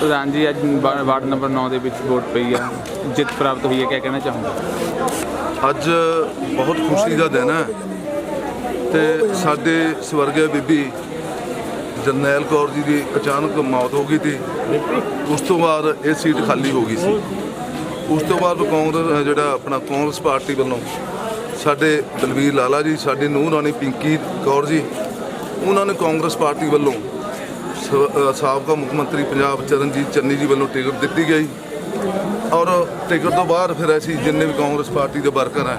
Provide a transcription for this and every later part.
ਪ੍ਰਧਾਨ ਜੀ ਅੱਜ ਵਾ- ਵਾਰਡ ਨੰਬਰ 9 ਦੇ ਵਿੱਚ ਵੋਟ ਪਈ ਆ। ਜਿੱਤ ਪ੍ਰਾਪਤ ਹੋਈ ਹੈ, ਕਿਆ ਕਹਿਣਾ ਚਾਹੋਗੇ? ਅੱਜ ਬਹੁਤ ਖੁਸ਼ੀ ਦਾ ਦਿਨ ਹੈ ਤੇ ਸਾਡੇ ਸਵਰਗੀ ਬੀਬੀ ਜਰਨੈਲ ਕੌਰ ਜੀ ਦੀ ਅਚਾਨਕ ਮੌਤ ਹੋ ਗਈ ਸੀ। ਉਸ ਤੋਂ ਬਾਅਦ ਇਹ ਸੀਟ ਖਾਲੀ ਹੋ ਗਈ ਸੀ। ਉਸ ਤੋਂ ਬਾਅਦ ਕਾਂਗਰਸ ਜਿਹੜਾ ਆਪਣਾ ਕਾਂਗਰਸ ਪਾਰਟੀ ਵੱਲੋਂ ਸਾਡੇ ਦਲਵੀਰ ਲਾਲਾ ਜੀ, ਸਾਡੀ ਨੂੰਹ ਰਾਣੀ ਪਿੰਕੀ ਕੌਰ ਜੀ, ਉਹਨਾਂ ਨੇ ਕਾਂਗਰਸ ਪਾਰਟੀ ਵੱਲੋਂ ਸਾਬਕਾ ਮੁੱਖ ਮੰਤਰੀ ਪੰਜਾਬ ਚਰਨਜੀਤ ਚੰਨੀ ਜੀ ਵੱਲੋਂ ਟਿਕਟ ਦਿੱਤੀ ਗਈ। ਔਰ ਟਿਕਟ ਤੋਂ ਬਾਅਦ ਫਿਰ ਅਸੀਂ ਜਿੰਨੇ ਵੀ ਕਾਂਗਰਸ ਪਾਰਟੀ ਦੇ ਵਰਕਰ ਆ,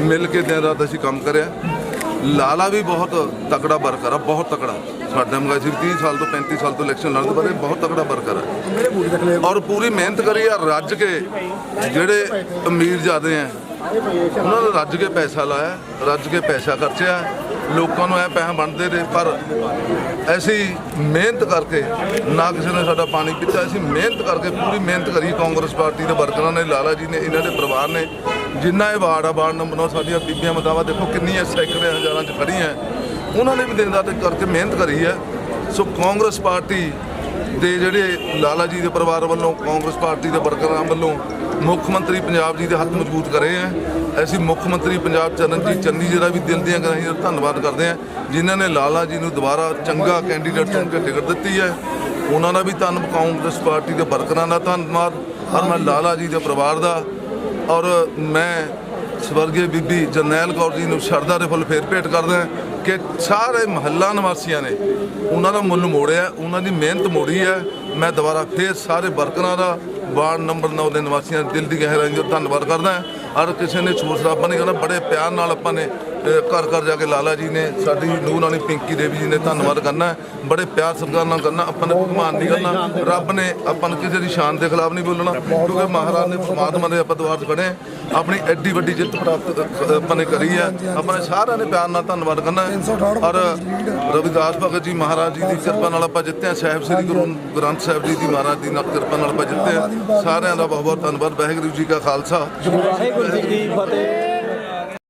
ਮਿਲ ਕੇ ਦਿਨ ਰਾਤ ਅਸੀਂ ਕੰਮ ਕਰਿਆ। ਲਾਲਾ ਵੀ ਬਹੁਤ ਤਕੜਾ ਵਰਕਰ ਆ, ਬਹੁਤ ਤਕੜਾ। ਸਾਡਾ ਮਗਾ ਸੀ 30 ਸਾਲ ਤੋਂ 35 ਸਾਲ ਤੋਂ ਇਲੈਕਸ਼ਨ ਲੜਦੇ ਪਰ ਇਹ ਬਹੁਤ ਤਕੜਾ ਵਰਕਰ ਆ। ਔਰ ਪੂਰੀ ਮਿਹਨਤ ਕਰੀ ਆ, ਰੱਜ ਕੇ ਜਿਹੜੇ ਅਮੀਰ ਜਾਦੇ ਆ, ਉਹਨਾਂ ਨੇ ਰੱਜ ਕੇ ਪੈਸਾ ਲਾਇਆ, ਰੱਜ ਕੇ ਪੈਸਾ ਖਰਚਿਆ। ਲੋਕਾਂ ਨੂੰ ਇਹ ਪੈਸਾ ਵੰਡਦੇ ਰਹੇ, ਪਰ ਅਸੀਂ ਮਿਹਨਤ ਕਰਕੇ ਨਾ ਕਿਸੇ ਨੇ ਸਾਡਾ ਪਾਣੀ ਪੀਤਾ। ਅਸੀਂ ਮਿਹਨਤ ਕਰਕੇ ਪੂਰੀ ਮਿਹਨਤ ਕਰੀ। ਕਾਂਗਰਸ ਪਾਰਟੀ ਦੇ ਵਰਕਰਾਂ ਨੇ, ਲਾਲਾ ਜੀ ਨੇ, ਇਹਨਾਂ ਦੇ ਪਰਿਵਾਰ ਨੇ। ਜਿੰਨਾ ਇਹ ਵਾਰਡ ਆ, ਵਾਰਡ ਨੰਬਰ ਨੌ ਸਾਡੀਆਂ ਬੀਬੀਆਂ ਮਤਾਵਾ, ਦੇਖੋ ਕਿੰਨੀਆਂ ਸੈਂਕੜੇ ਹਜ਼ਾਰਾਂ 'ਚ ਖੜੀਆਂ ਉਹਨਾਂ ਨੇ ਵੀ ਦਿਨ ਰਾਤ ਇੱਕ ਕਰਕੇ ਮਿਹਨਤ ਕਰੀ ਹੈ ਸੋ ਕਾਂਗਰਸ ਪਾਰਟੀ ਦੇ ਜਿਹੜੇ ਲਾਲਾ ਜੀ ਦੇ ਪਰਿਵਾਰ ਵੱਲੋਂ, ਕਾਂਗਰਸ ਪਾਰਟੀ ਦੇ ਵਰਕਰਾਂ ਵੱਲੋਂ ਮੁੱਖ ਮੰਤਰੀ ਪੰਜਾਬ ਜੀ ਦੇ ਹੱਥ ਮਜ਼ਬੂਤ ਕਰੇ ਹੈ ਅਸੀਂ ਮੁੱਖ ਮੰਤਰੀ ਪੰਜਾਬ ਚਰਨਜੀਤ ਚੰਨੀ ਜੀ ਦਾ ਵੀ ਦਿਲ ਦੀਆਂ ਗਰਾਹੀਂ ਦਾ ਧੰਨਵਾਦ ਕਰਦੇ ਹਾਂ, ਜਿਨ੍ਹਾਂ ਨੇ ਲਾਲਾ ਜੀ ਨੂੰ ਦੁਬਾਰਾ ਚੰਗਾ ਕੈਂਡੀਡੇਟ ਚੁਣ ਕੇ ਟਿਕਟ ਦਿੱਤੀ ਹੈ। ਉਹਨਾਂ ਦਾ ਵੀ ਧੰਨ ਕਾਂਗਰਸ ਪਾਰਟੀ ਦੇ ਵਰਕਰਾਂ ਦਾ ਧੰਨਵਾਦ ਔਰ ਮੈਂ ਲਾਲਾ ਜੀ ਦੇ ਪਰਿਵਾਰ ਦਾ। ਔਰ ਮੈਂ ਸਵਰਗੀ ਬੀਬੀ ਜਰਨੈਲ ਕੌਰ ਜੀ ਨੂੰ ਸ਼ਰਧਾ ਦੇ ਫੁੱਲ ਫੇਰ ਭੇਟ ਕਰਦਾ ਕਿ ਸਾਰੇ ਮਹੱਲਾ ਨਿਵਾਸੀਆਂ ਨੇ ਉਹਨਾਂ ਦਾ ਮੁੱਲ ਮੋੜਿਆ, ਉਹਨਾਂ ਦੀ ਮਿਹਨਤ ਮੋੜੀ ਹੈ। ਮੈਂ ਦੁਬਾਰਾ ਫੇਰ ਸਾਰੇ ਵਰਕਰਾਂ ਦਾ ਵਾਰਡ ਨੰਬਰ 9 ਦੇ ਨਿਵਾਸੀਆਂ ਦਿਲ ਦੀ ਗਹਿਰਾਈ ਤੋਂ ਧੰਨਵਾਦ ਕਰਦਾ ਹਰ ਕਿਸੇ ਨੇ ਛੂਟ ਸਰਾਪਾ ਨਹੀਂ ਕਰਨਾ ਬੜੇ ਪਿਆਰ ਨਾਲ ਆਪਾਂ ਨੇ ਘਰ ਘਰ ਜਾ ਕੇ ਲਾਲਾ ਜੀ ਨੇ, ਸਾਡੀ ਨੂੰਹ ਰਾਣੀ ਪਿੰਕੀ ਦੇਵੀ ਜੀ ਨੇ ਧੰਨਵਾਦ ਕਰਨਾ ਬੜੇ ਪਿਆਰ ਸਤਿਕਾਰ ਨਾਲ ਕਰਨਾ, ਆਪਾਂ ਨੇ ਭਗਵਾਨ ਨਹੀਂ ਕਰਨਾ। ਰੱਬ ਨੇ ਆਪਾਂ ਨੂੰ ਕਿਸੇ ਦੀ ਸ਼ਾਨ ਦੇ ਖਿਲਾਫ ਨਹੀਂ ਬੋਲਣਾ, ਕਿਉਂਕਿ ਮਹਾਰਾਜ ਨੇ ਪਰਮਾਤਮਾ ਦੇ ਆਪਾਂ ਦੁਆਰ 'ਚ ਖੜੇ ਆਪਣੀ ਐਡੀ ਵੱਡੀ ਜਿੱਤ ਪ੍ਰਾਪਤ ਆਪਾਂ ਨੇ ਕਰੀ ਹੈ। ਆਪਾਂ ਨੇ ਸਾਰਿਆਂ ਨੇ ਪਿਆਰ ਨਾਲ ਧੰਨਵਾਦ ਕਰਨਾ ਹੈ। ਔਰ ਰਵਿਦਾਸ ਭਗਤ ਜੀ ਮਹਾਰਾਜ ਜੀ ਦੀ ਕਿਰਪਾ ਨਾਲ ਆਪਾਂ ਜਿੱਤੇ ਸਾਹਿਬ ਸ੍ਰੀ ਗੁਰੂ ਗ੍ਰੰਥ ਸਾਹਿਬ ਜੀ ਦੀ ਮਹਾਰਾਜ ਦੀ ਨਾਲ ਕਿਰਪਾ ਨਾਲ ਆਪਾਂ ਜਿੱਤੇ ਸਾਰਿਆਂ ਦਾ ਬਹੁਤ ਬਹੁਤ ਧੰਨਵਾਦ। ਵਾਹਿਗੁਰੂ ਜੀ ਕਾ ਖਾਲਸਾ। ਵਾਹਿਗੁਰੂ ਜੀ ਕੀ ਫਤਿਹ।